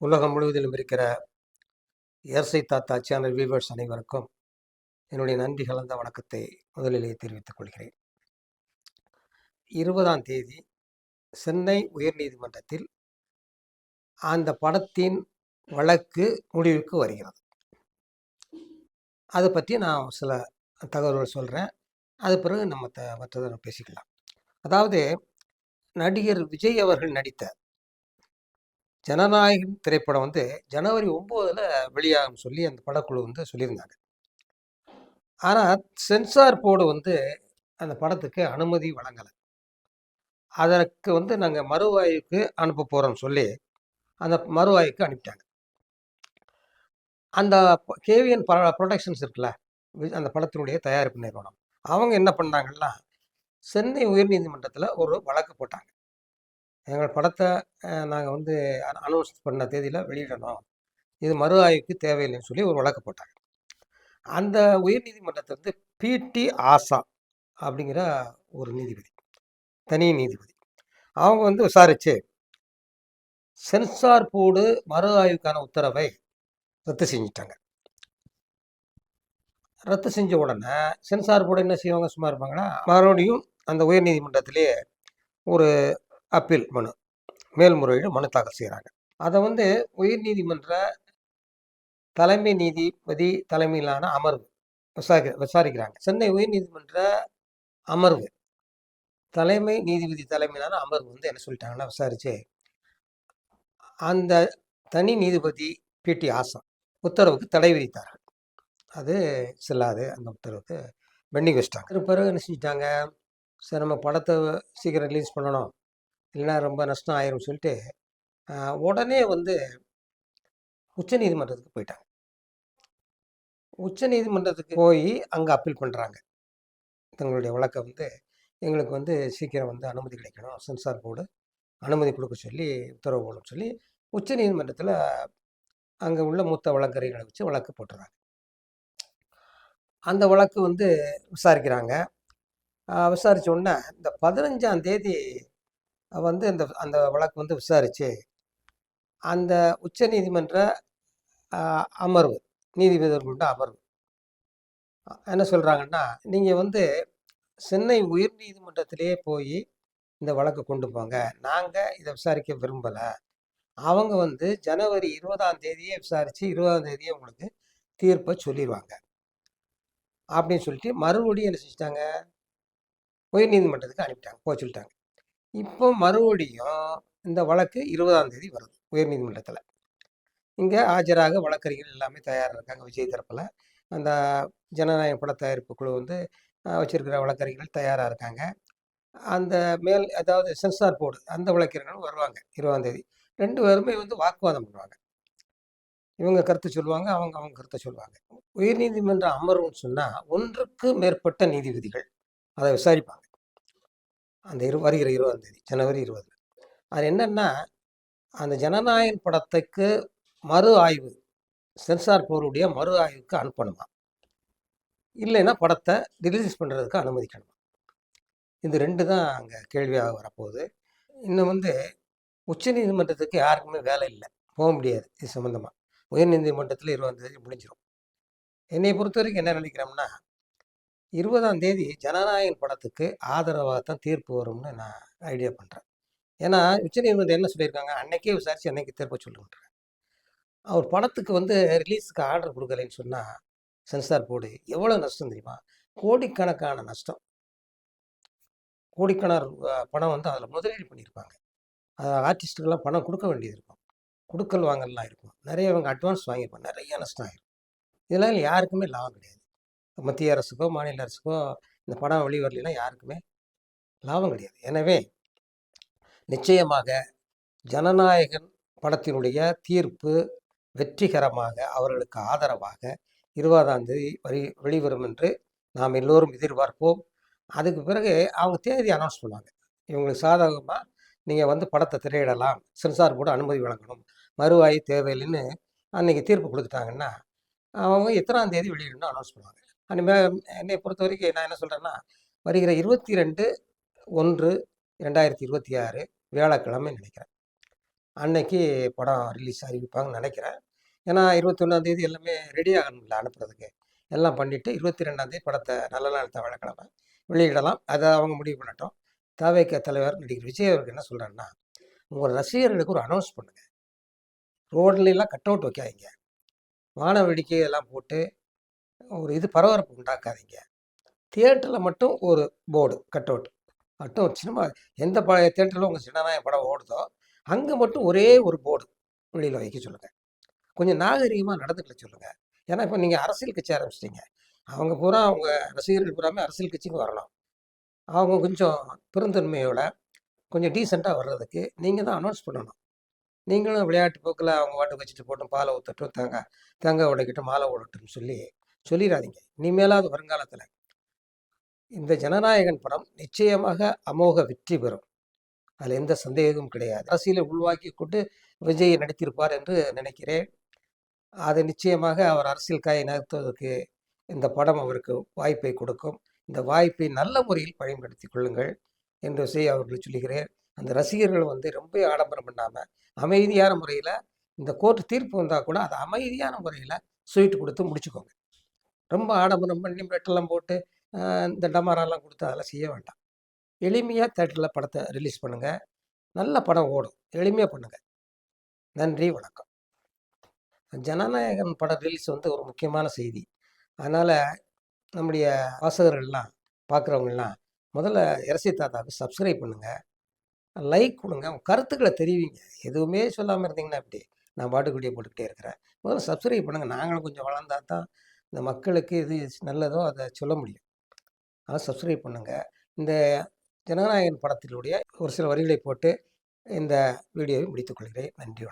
உலகம் முழுவதிலும் இருக்கிற இயற்கை தாத்தா சேனல் வியூவர்ஸ் அனைவருக்கும் என்னுடைய நன்றி கலந்த வணக்கத்தை முதலிலே தெரிவித்துக் கொள்கிறேன். இருபதாம் தேதி சென்னை உயர்நீதிமன்றத்தில் அந்த படத்தின் வழக்கு முடிவுக்கு வருகிறது. அதை பற்றி நான் சில தகவல்கள் சொல்கிறேன் அது பிறகு நம்ம த மற்றதை நம்ம பேசிக்கலாம். அதாவது நடிகர் விஜய் அவர்கள் நடித்த ஜனநாயகம் திரைப்படம் வந்து ஜனவரி ஒம்போதில் வெளியாகும் சொல்லி அந்த படக்குழு வந்து சொல்லியிருந்தாங்க. ஆனால் சென்சார் போர்டு வந்து அந்த படத்துக்கு அனுமதி வழங்கலை. அதற்கு வந்து நாங்கள் மறுவாய்வுக்கு அனுப்ப போகிறோம்னு சொல்லி அந்த மறுவாய்வுக்கு அனுப்பிட்டாங்க. அந்த கேவிஎன் ப்ரொடக்ஷன்ஸ் இருக்குல்ல வி- அந்த படத்தினுடைய தயாரிப்பு நிறுவனம். அவங்க என்ன பண்ணாங்கன்னா சென்னை உயர்நீதிமன்றத்தில் ஒரு வழக்கு போட்டாங்க. எங்கள் படத்தை நாங்கள் வந்து அனௌன்ஸ் பண்ண தேதியில் வெளியிடணும். இது மறு ஆய்வுக்கு தேவையில்லைன்னு சொல்லி ஒரு வழக்கு போட்டாங்க. அந்த உயர்நீதிமன்றத்தை வந்து பிடி ஆசா அப்படிங்கிற ஒரு நீதிபதி தனி நீதிபதி அவங்க வந்து விசாரித்து சென்சார் போர்டு மறு ஆய்வுக்கான உத்தரவை ரத்து செஞ்சிட்டாங்க. ரத்து செஞ்ச உடனே சென்சார் போர்டு என்ன செய்வாங்க சும்மா இருப்பாங்கன்னா மறுபடியும் அந்த உயர்நீதிமன்றத்திலே ஒரு அப்பீல் மனு. மேல்முறையீடு மனு தாக்கல் செய்கிறாங்க அதை வந்து உயர்நீதிமன்ற தலைமை நீதிபதி தலைமையிலான அமர்வு விசாரி விசாரிக்கிறாங்க. சென்னை உயர்நீதிமன்ற அமர்வு தலைமை நீதிபதி தலைமையிலான அமர்வு வந்து என்ன சொல்லிட்டாங்கன்னா விசாரிச்சு அந்த தனி நீதிபதி பிடி ஆசா உத்தரவுக்கு தடை விதித்தார்கள். அது செல்லாது. அந்த உத்தரவுக்கு பெண்டிங் வச்சிட்டாங்க. பிறகு என்ன செஞ்சிட்டாங்க? சரி நம்ம படத்தை சீக்கிரம் ரிலீஸ் பண்ணணும். இல்லைன்னா ரொம்ப நஷ்டம் ஆயிரும் சொல்லிட்டு உடனே வந்து உச்ச நீதிமன்றத்துக்கு போயிட்டாங்க. உச்ச நீதிமன்றத்துக்கு போய் அங்கே அப்பீல் பண்ணுறாங்க தங்களுடைய வழக்கை வந்து எங்களுக்கு வந்து சீக்கிரம் வந்து அனுமதி கிடைக்கணும். சென்சார் போர்டு அனுமதி கொடுக்க சொல்லி உத்தரவு போடணும்னு சொல்லி உச்ச நீதிமன்றத்தில் அங்கே உள்ள மூத்த வழக்கறிஞர்களை வச்சு வழக்கு போட்டுறாங்க. அந்த வழக்கு வந்து விசாரிக்கிறாங்க. விசாரித்த உடனே இந்த பதினஞ்சாம் தேதி வந்து அந்த அந்த வழக்கு வந்து விசாரித்து அந்த உச்ச நீதிமன்ற அமர்வு நீதிபதிகள் கொண்ட அமர்வு. என்ன சொல்கிறாங்கன்னா நீங்கள் வந்து சென்னை உயர் நீதிமன்றத்திலேயே போய் இந்த வழக்கு கொண்டு போங்க. நாங்கள் இதை விசாரிக்க விரும்பலை. அவங்க வந்து ஜனவரி இருபதாம் தேதியே விசாரித்து இருபதாம் தேதியே உங்களுக்கு தீர்ப்பை சொல்லிடுவாங்க அப்படின்னு சொல்லிட்டு மறுபடியும் என்ன செஞ்சிட்டாங்க? உயர்நீதிமன்றத்துக்கு அனுப்பிட்டாங்க. போக சொல்லிட்டாங்க. இப்போ மறுபடியும் இந்த வழக்கு இருபதாம் தேதி வருது உயர்நீதிமன்றத்தில். இங்கே ஆஜராக வழக்கறிஞர்கள் எல்லாமே தயாராக இருக்காங்க விஜய் தரப்பில். அந்த ஜனநாயக பட தயாரிப்பு குழு வந்து வச்சிருக்கிற வழக்கறிஞர்கள் தயாராக இருக்காங்க. அந்த மேல் அதாவது சென்சார் போர்டு அந்த வழக்கறிஞர்களும் வருவாங்க இருபதாம் தேதி. ரெண்டு பேருமே வந்து வாக்குவாதம் பண்ணுவாங்க. இவங்க கருத்து சொல்லுவாங்க அவங்க அவங்க கருத்தை சொல்லுவாங்க. உயர்நீதிமன்ற அமர்வுன்னு சொன்னால் ஒன்றுக்கு மேற்பட்ட நீதிபதிகள் அதை விசாரிப்பாங்க. அந்த இரு வருகிற இருபதாம் தேதி ஜனவரி இருபது அது என்னென்னா அந்த ஜனநாயகன் படத்துக்கு மறு ஆய்வு சென்சார் போருடைய மறு ஆய்வுக்கு அனுப்பணுமா? இல்லைன்னா படத்தை ரிலீஸ் பண்ணுறதுக்கு அனுமதிக்கணுமா? இது ரெண்டு தான் அங்கே கேள்வியாக வரப்போகுது. இன்னும் வந்து உச்சநீதிமன்றத்துக்கு யாருக்குமே வேலை இல்லை. போக முடியாது இது சம்மந்தமாக உயர்நீதிமன்றத்தில் இருபதாம் தேதி முடிஞ்சிடும் என்னை பொறுத்த வரைக்கும் என்ன நினைக்கிறோம்னா இருபதாம் தேதி ஜனநாயகன் படத்துக்கு ஆதரவாக தான் தீர்ப்பு வரும்னு நான் ஐடியா பண்ணுறேன் ஏன்னா உச்சநீதிமன்றம் என்ன சொல்லியிருக்காங்க? அன்னைக்கே விசாரித்து அன்னைக்கு தீர்ப்பை சொல்லுங்கன்றாங்க அவர் படத்துக்கு வந்து ரிலீஸுக்கு ஆர்டர் கொடுக்கலைன்னு சொன்னால் சென்சார் போர்டு எவ்வளோ நஷ்டம் தெரியுமா? கோடிக்கணக்கான நஷ்டம். கோடிக்கணக்கான ரூபா- பணம் வந்து அதில் முதலீடு பண்ணியிருப்பாங்க. ஆர்டிஸ்ட்டுக்கெல்லாம் பணம் கொடுக்க வேண்டியது இருக்கும். கொடுக்கல் வாங்கல்லாம் இருக்கும். நிறைய அவங்க அட்வான்ஸ் வாங்கியிருப்பாங்க. நிறைய நஷ்டம் ஆயிரும். இதெல்லாம் யாருக்குமே லாபம் கிடையாது. மத்திய அரசுக்கோ மாநில அரசுக்கோ இந்த படம் வெளிவரலாம் யாருக்குமே லாபம் கிடையாது. எனவே நிச்சயமாக ஜனநாயகன் படத்தினுடைய தீர்ப்பு வெற்றிகரமாக அவர்களுக்கு ஆதரவாக இருபதாம் தேதி வரி வெளிவரும் என்று நாம் எல்லோரும் எதிர்பார்ப்போம். அதுக்கு பிறகு அவங்க தேதி அனௌன்ஸ் பண்ணுவாங்க. இவங்களுக்கு சாதகமாக நீங்கள் வந்து படத்தை திரையிடலாம் சென்சார் போர்டு அனுமதி வழங்கணும் மறுவாய் தேவையில்லைன்னு அன்றைக்கி தீர்ப்பு கொடுத்துட்டாங்கன்னா அவங்க எத்தனாம் தேதி வெளியிடணும்னு அனௌன்ஸ் பண்ணுவாங்க. அனிமே என்னை பொறுத்த வரைக்கும் நான் என்ன சொல்கிறேன்னா வருகிற இருபத்தி ரெண்டு ஒன்று ரெண்டாயிரத்தி இருபத்தி ஆறு வியாழக்கிழமை நினைக்கிறேன். அன்னைக்கு படம் ரிலீஸ் அறிவிப்பாங்கன்னு நினைக்கிறேன். ஏன்னா இருபத்தொன்னாந்தேதி எல்லாமே ரெடி ஆகணும்ல அனுப்புறதுக்கு. எல்லாம் பண்ணிவிட்டு இருபத்தி ரெண்டாந்தேதி படத்தை நல்ல நாள் வியாழக்கிழமை வெளியிடலாம். அதை அவங்க முடிவு பண்ணட்டும். தவைக்க தலைவர் நடிகர் விஜய் அவருக்கு என்ன சொல்கிறேன்னா உங்கள் ரசிகர்களுக்கு ஒரு அனௌன்ஸ் பண்ணுங்கள் ரோட்லாம் கட் அவுட் வைக்காதீங்க. வான வேடிக்கை எல்லாம் போட்டு ஒரு இது பரபரப்பு உண்டாக்காதீங்க. தியேட்டரில் மட்டும் ஒரு போர்டு கட் அவுட் மட்டும் சினிமா எந்த ப தியேட்டரில் உங்கள் சின்னநாய படம் ஓடுதோ அங்கே மட்டும் ஒரே ஒரு போர்டு வெளியில் வைக்க சொல்லுங்கள் கொஞ்சம் நாகரிகமாக நடந்துக்கல சொல்லுங்கள் ஏன்னா இப்போ நீங்கள் அரசியல் கட்சி ஆரம்பிச்சிட்டீங்க. அவங்க பூரா அவங்க ரசிகர்கள் பூராமே அரசியல் கட்சிக்கு வரணும். அவங்க கொஞ்சம் பெருந்தன்மையோட கொஞ்சம் டீசெண்டாக வர்றதுக்கு நீங்கள் தான் அனௌன்ஸ் பண்ணணும். நீங்களும் விளையாட்டு போக்கில் அவங்க வாட்டுக்கு வச்சுட்டு போட்டும் பாலை ஊற்றட்டும் தங்க தங்க உடைக்கட்டும் மாலை ஓடட்டும்னு சொல்லி சொல்லிடாதீங்க இனிமேலாவது வருங்காலத்தில் இந்த ஜனநாயகன் படம் நிச்சயமாக அமோக வெற்றி பெறும். அதில் எந்த சந்தேகமும் கிடையாது. அரசியலை உள்வாக்கி கொண்டு விஜய் நடித்திருப்பார் என்று நினைக்கிறேன். அது நிச்சயமாக அவர் அரசியல் காயை நகர்த்துவதற்கு இந்த படம் அவருக்கு வாய்ப்பை கொடுக்கும். இந்த வாய்ப்பை நல்ல முறையில் பயன்படுத்தி கொள்ளுங்கள் என்று செய்ய அவர்கள் சொல்லுகிறேன் அந்த ரசிகர்கள் வந்து ரொம்ப ஆடம்பரம் பண்ணாமல் அமைதியான முறையில் இந்த கோர்ட் தீர்ப்பு வந்தால் கூட அதை அமைதியான முறையில் ஸ்வீட் கொடுத்து முடிச்சுக்கோங்க. ரொம்ப ஆடம்பரம் பண்ணி மெட்டெல்லாம் போட்டு இந்த டமாராலாம் கொடுத்து அதெல்லாம் செய்ய வேண்டாம். எளிமையாக தேட்டரில் படத்தை ரிலீஸ் பண்ணுங்கள் நல்ல படம் ஓடும். எளிமையாக பண்ணுங்கள் நன்றி வணக்கம். ஜனநாயகன் படம் ரிலீஸ் வந்து ஒரு முக்கியமான செய்தி. அதனால் நம்முடைய வாசகர்கள்லாம் பார்க்குறவங்கலாம் முதல்ல இரசி தாத்தாவுக்கு சப்ஸ்கிரைப் பண்ணுங்கள் லைக் கொடுங்க. உங்கள் கருத்துக்களை தெரிவிங்க. எதுவுமே சொல்லாமல் இருந்தீங்கன்னா அப்படி நான் பாட்டுக்குடியே போட்டுக்கிட்டே இருக்கிறேன். முதல்ல சப்ஸ்கிரைப் பண்ணுங்கள் நாங்களும் கொஞ்சம் வளர்ந்தா தான் இந்த மக்களுக்கு எது நல்லதோ அதை சொல்ல முடியும். அதை சப்ஸ்கிரைப் பண்ணுங்கள் இந்த ஜனநாயகன் படத்தினுடைய ஒரு சில வரிகளை போட்டு இந்த வீடியோவை முடித்துக்கொள்கிறேன் நன்றி வணக்கம்.